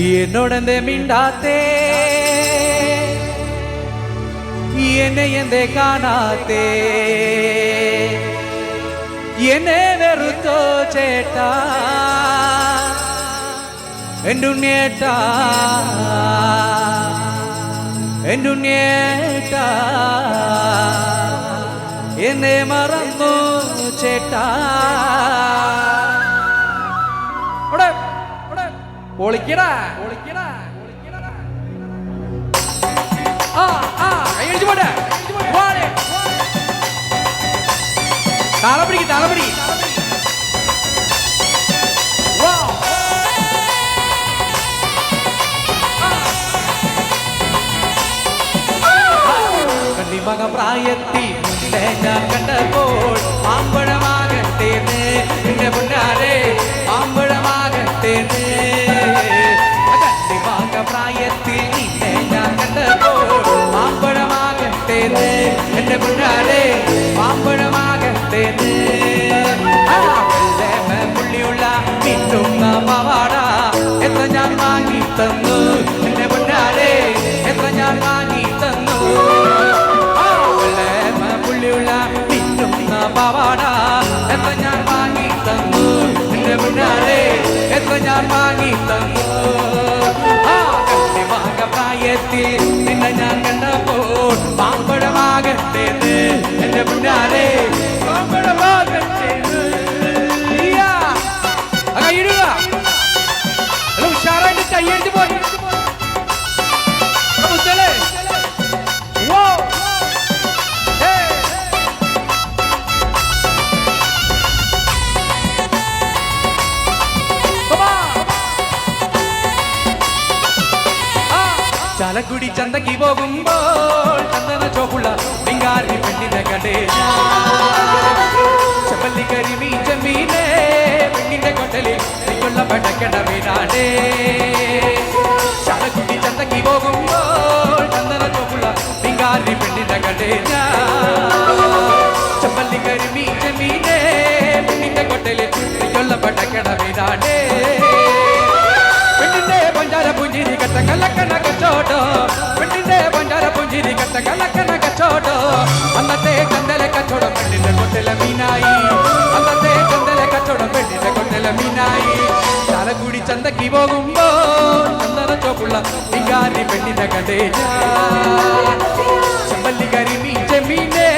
എന്നോടെന്തേ മിണ്ടാത്തേ എന്നെ എന്തേ കാണാത്തേ എന്നെ വെറുത്തോ ചേട്ടാ എന്റുണ്ണേട്ടാ എന്റുണ്ണേട്ടാ എന്നെ മറന്നു ചേട്ടാ പൊളിക്കടാ പൊളിക്കടാ ആ ആ കൈയടിച്ച് പോട്ടെ പോരെ. താളം പിടിക്ക് താളം പിടി Wow. കണ്ണിമക പ്രായത്തിൽ തേങ്ങ കണ്ടപ്പോൾ ആമ്പഴമാകട്ടേന്ന് പ്രായത്തിൽ ഞാൻ കണ്ടപ്പോൾ ആമ്പഴമാകട്ടേന്ന് എന്റെ ആ വെള്ളേമ പുള്ളിയുള്ള മിന്നുന്ന പവാട എത്ര ഞാൻ വാങ്ങി തന്നു? എന്റെ മുന്നാരെ എത്ര ഞാൻ വാങ്ങി തന്നു? പുള്ളിയുള്ള മിന്നുന്ന പവാട എത്ര ഞാൻ വാങ്ങി തന്നു? എന്റെ മുന്നാരെ എത്ര ഞാൻ വാങ്ങി തന്നു? പ്രായത്തിൽ നിന്നെ ഞാൻ കണ്ടപ്പോൾ പാമ്പഴമാകട്ടെ എന്റെ മുന്നാരെ ചാലക്കുടി ചന്തക്ക് പോകുമ്പോൾ ചന്ദന ചോപ്പുള്ള പിങ്കാരി പെണ്ണിനെ കണ്ടേ. ചെമ്പല്ലി കരിമീ ചെമ്മീനെ പെണ്ണിന്റെ കൊട്ടലിൽ നീയുള്ള പടക്കട വീടാടേ ചാലക്കുടി ചന്തക്ക് പോകുമ്പോൾ ചന്ദന ചോപ്പുള്ള പിങ്കാരി പെണ്ണിനെ കണ്ടേ ചെമ്പല്ലി കരിമീ ചെമ്മീനെ പെണ്ണിന്റെ കൊട്ടലിൽ നീയുള്ള പടക്കട വീടാടേ പെണ്ണിന്റെ പഞ്ചാര പുഞ്ചിരി കട്ട കലക്കണ പുഞ്ചിരി കട്ട കലക്കണ കച്ചോട്ടോ അന്നത്തെ കന്തല കച്ചവടം പെണ്ണിന്റെ കൊണ്ടല മീനായി അന്നത്തെ കന്തല കച്ചവടം പെണ്ണിന്റെ കൊണ്ടല മീനായി ചാലക്കുടി ചന്തക്ക് പോകുമ്പോ ചന്ദന ചോപ്പുള്ള പിങ്കാരി പെണ്ണിന്റെ കടേ ചെമ്പല്ലി കരിമീൻ ചെമ്മീനെ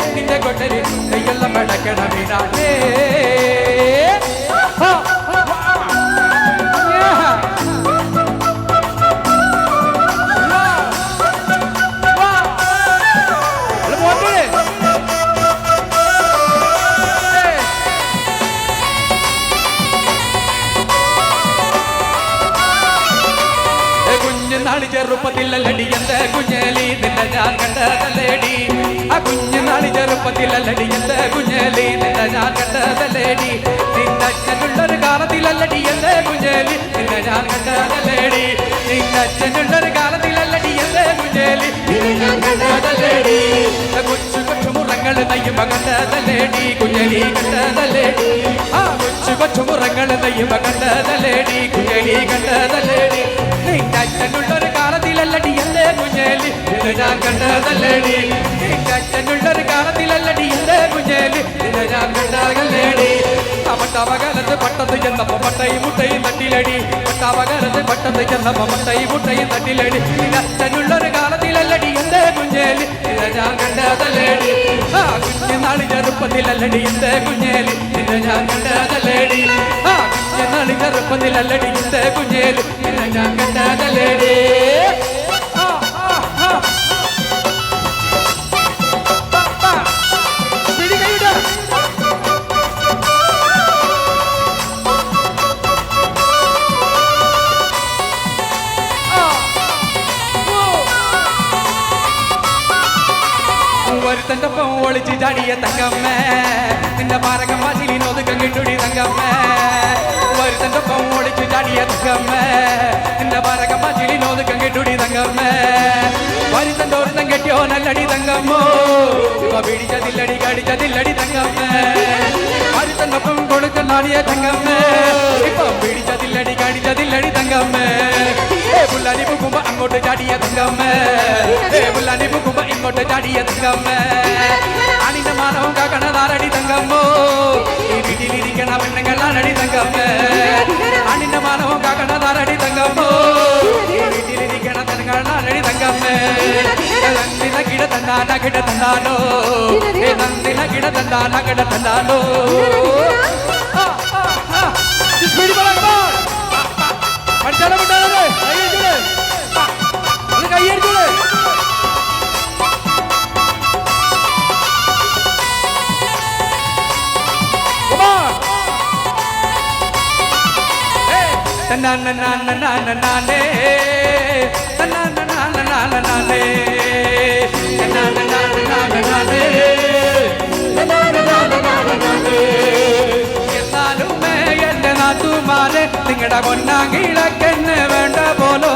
പെണ്ണിന്റെ കൊണ്ടൽ കയ്യുള്ള പടക്കണ 한 번에 കുഞ്ഞുനാളി ചെറുപ്പത്തിലല്ലടി എന്റെ കുഞ്ഞേലി നിന്നെ ഞാൻ കണ്ടതല്ലേടി ആ കുഞ്ഞു നാളി ചെറുപ്പത്തിലല്ലടി എന്റെ കുഞ്ഞേലി നിന്നെ ഞാൻ കണ്ടതല്ലേടി നിന്റെ അച്ഛനുള്ളൊരു കാലത്തിലല്ലടി എന്റെ കുഞ്ഞേലി നിന്നെ ഞാൻ കണ്ടതല്ലേടി നിന്റെ അച്ഛനുള്ളൊരു കാലത്തിലല്ലടി എന്റെ കുഞ്ഞേലി നിന്നെ ഞാൻ കണ്ടതല്ലേടി കൊച്ചു കൊച്ചു മുറങ്ങൾ നെയ്യുമ്പ കണ്ടതല്ലേടി കുഞ്ഞലി കണ്ടതല്ലേടി ആ കൊച്ചു കൊച്ചു മുറങ്ങൾ നെയ്യുമ്പ കണ്ടതല്ലേടി കുഞ്ഞലി കണ്ടതല്ലേടി നിന്റെ ഞാൻ കണ്ടതല്ലേടി. അച്ഛനുള്ളൊരു കാലത്തിലല്ലടി എന്റെ കുഞ്ഞലി ഇത് ഞാൻ കണ്ടതല്ലേടി. പട്ടാവകാലത്ത് പട്ടത്ത് ചെന്നപ്പോ പട്ടയും മുട്ടയും തട്ടിലടി. പട്ടാവകാലത്ത് പട്ടത്ത് ചെന്നപ്പോ പട്ടയും മുട്ടയും കാലത്തിലല്ലടി എന്റെ കുഞ്ഞേലി നിന്നെ ഞാൻ കണ്ടതല്ലേടി. ആ കുഞ്ഞുനാളി ചെറുപ്പത്തിലല്ലടി. എന്റെ കുഞ്ഞേലി നിന്നെ ഞാൻ കണ്ടതല്ലേടി. ആ കുഞ്ഞുനാളി ചെറുപ്പത്തിലല്ലടി. എന്റെ കുഞ്ഞേലി നിന്നെ ഞാൻ കണ്ടതല്ലേടി. ஒரு தங்கப்பம் ஒழிச்சு ஜாடிய தங்கம்மே. നിന്റെ പാരകം വാശിലി ഒതുക്കം കിട്ടുടി തങ്കമ്മ ഒരുത്തന്റെ ഒപ്പം ഒളിച്ച് ചാടിയ തങ്കമ്മ നിന്റെ പാരകം വാശിലി ഒതുക്കം കിട്ടുടി തങ്കമ്മ വരുത്തന്റെ ഒരുത്തം കെട്ടിയോ നല്ലടി തങ്കമ്മോ ഇപ്പൊ പിടിച്ചതില്ലടി കടിച്ചതില്ലടി തങ്കമ്മ ഒരുത്തന്റെ ഒപ്പം കൊടുക്കലാടിയ തങ്കമ്മ ഇപ്പൊ പിടിച്ചതില്ലടി കടിച്ചതില്ലടി തങ്കമ്മേ ഏ പുല്ലാനി പൂക്കുമ്പോ അങ്ങോട്ട് ചാടിയ തങ്കമ്മേ ഏ പുല്ലാനി പൂക്കുമ്പോ ഇങ്ങോട്ട് ചാടിയ തങ്കമ്മേ ಗಿಡ ತಂದಾನ ಗಿಡ ತಂದಾನೋ ಹೇ ನಂದಿನ ಗಿಡ ತಂದಾನ ಗಿಡ ತಂದಾನೋ ಸ್ಪೀಡ್ ಬರಪ್ಪ ಮಡ್ಚಾಲ ಮಡ್ಡಾಲೇ ಕೈ ಹಿಡಿದು ಅಲ್ಲಿ ಕೈ ಹಿಡಿದು ನಾನ ನಾನ ನಾನ ನಾನೇ ನಾನ ನಾನ ನಾನ ನಾನೇ നാത്തുമാരെ നിങ്ങളുടെ പൊന്നാങ്കിളക്കെന്ന് വേണ്ട പോലോ.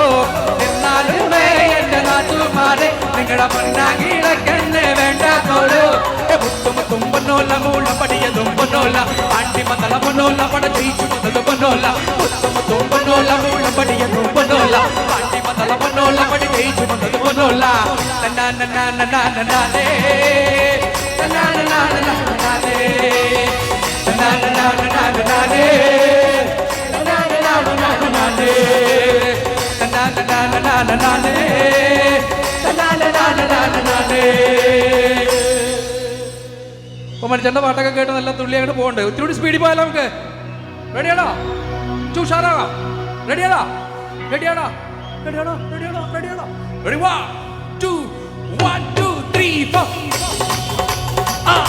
എന്നാലുമേ എന്റെ നാത്തുമാരെ നിങ്ങളുടെ പൊന്നാങ്കിളക്കെന്ന് വേണ്ട പോലോ. മുത്തുമുത്തും പൊന്നോല മൂളം പടിയതും പൊന്നോല. ആണ്ടി മതള പൊന്നോല പട ജയിച്ചു വന്നത് പൊന്നോല na പൊന്നോല na na na na na na പടി ജയിച്ചു na na na na na na na le ഇപ്പൊ മനുഷ്യന്റെ പാട്ടൊക്കെ കേട്ട് നല്ല തുള്ളി അങ്ങോട്ട് പോകണ്ടേ ഒത്തിരി സ്പീഡിൽ പോയാലോ നമുക്ക് റെഡിയാണോ ചൂഷാറാകാം റെഡിയാണോ റെഡിയാണോ റെഡിയാണോ റെഡിയാണോ റെഡിയാണോ Ready? One, two, one, two, three, four. Ah.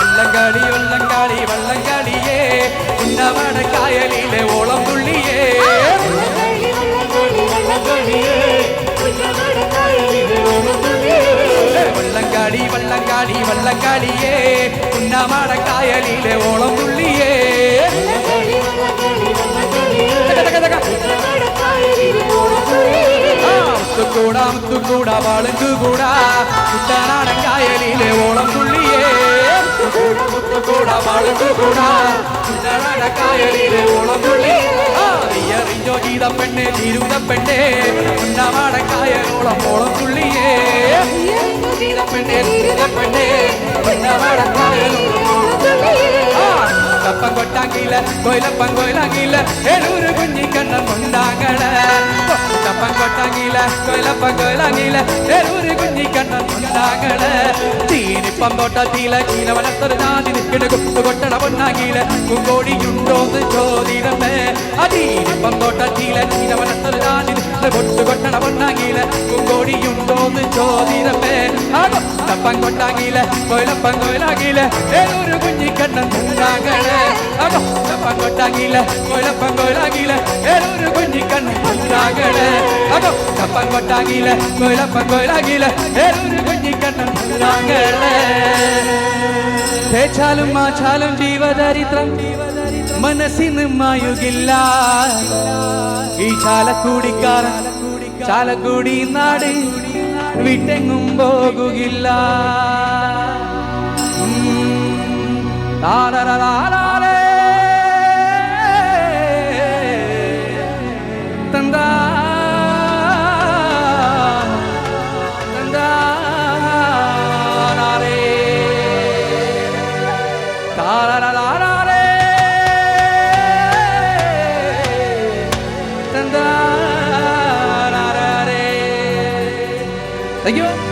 உள்ளங்காளி உள்ளங்காளி வள்ளங்காளியே உன்னவன காயலிலே ஓளம் புள்ளியே உள்ளங்காடி வள்ளங்காளி வள்ளங்காளியே உன்னமான காயலிலே ஓளம் புள்ளியே முத்தோடா முத்து கூடா பாலுக்கு கூடா. முத்தனாடன் காயலிலே ஓலம் துள்ளியே. முத்து கூடா பாலுக்கு கூடா. முத்தனாட காயலிலே ஓலம் துள்ளியே. ஐயறிஞ்சோ பெண்ணே தீருத பெண்ணே. കപ്പം കൊട്ടാങ്കില കൊയിലപ്പം കൊയിലാങ്കില ഏഴൂര് കുഞ്ഞിക്കണ്ണൻ കൊണ്ടാങ്ങള കപ്പം കൊട്ടാങ്കില കൊയിലപ്പം കൊയിലാങ്കില കുഞ്ഞി കുഞ്ഞിക്കണ്ണൻ കൊണ്ടാങ്ങള തീനിപ്പം തോട്ടത്തില ചീനവനത്തൊരു ജാതി നിൽക്കണ കുത്തു കൊട്ടണ പൊന്നാങ്കില കുങ്കോടിയുണ്ടോന്ന് ചോദിടമേ. അതീനിപ്പം തോട്ടത്തില ചീനവനത്തൊരു ജാതി നിൽക്കണ കൊത്തു കൊട്ടണ പൊന്നാങ്കില കുങ്കോടിയുണ്ടോന്ന് ചോദിടമേ ആകോ കപ്പം കൊട്ടാങ്കില കൊയിലപ്പം കൊയിലാങ്കില ഏഴൂര് കുഞ്ഞിക്കണ്ണൻ കൊണ്ടാങ്ങള അപ്പൊ കപ്പൻ കൊട്ടാങ്കില കൊയിലപ്പൻ കൊയിലാങ്കില ഏതൊരു കുഞ്ഞിക്കണ്ണ കൊണ്ടാകള് അപ്പൊ കപ്പൻ കൊട്ടാങ്കില കൊയിലപ്പൻ കൊയിലാങ്കില ഏതൊരു കുഞ്ഞിക്കണ്ണ കൊണ്ടാകള് തേച്ചാലും മാച്ചാലും ജീവചരിത്രം മനസ്സിന് മായുകില്ല. ഈ ചാലക്കൂടിക്കാരൻ ചാലക്കുടി നാട് വിട്ടെങ്ങും പോകുകില്ല. താരരാരേ Thank you.